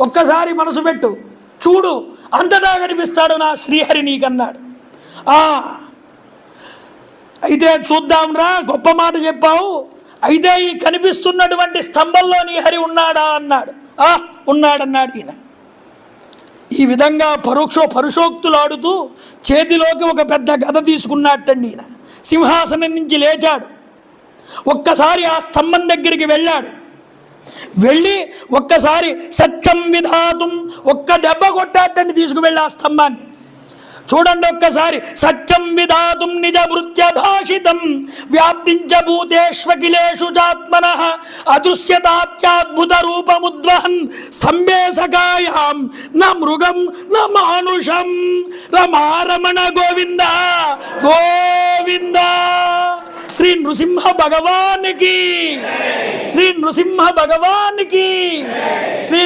ఒక్కసారి మనసు పెట్టు. చూడు అంతటా కనిపిస్తాడు నా శ్రీహరి నీకన్నాడు. ఆ, అయితే చూద్దాంరా గొప్ప మాట చెప్పావు. అయితే ఈ కనిపిస్తున్నటువంటి స్తంభంలో నీ హరి ఉన్నాడా అన్నాడు. ఆ ఉన్నాడన్నాడు ఈయన. ఈ విధంగా పరోక్ష పరుషోక్తులాడుతూ చేతిలోకి ఒక పెద్ద గద తీసుకున్నట్టండి ఈయన. సింహాసనం నుంచి లేచాడు. ఒక్కసారి ఆ స్తంభం దగ్గరికి వెళ్ళాడు. వెళ్ళి ఒక్కసారి సత్యం విధాతుం ఒక్క దెబ్బ కొట్టాటని తీసుకువెళ్ళి ఆ స్తంభాన్ని. చూడండి ఒక్కసారి సత్యం విధాతుం నిజ భృత్య భాషితం వ్యాప్తించభూతేష్కిలేషు చాత్మన అదృశ్యతాత్యాద్భుత రూపముద్వహన్ స్తంభే సకాయాం నా మృగం న మానుషం రమారమణ గోవింద గోవింద. శ్రీ నృసింహ భగవానికి శ్రీ నృసింహ భగవానికి శ్రీ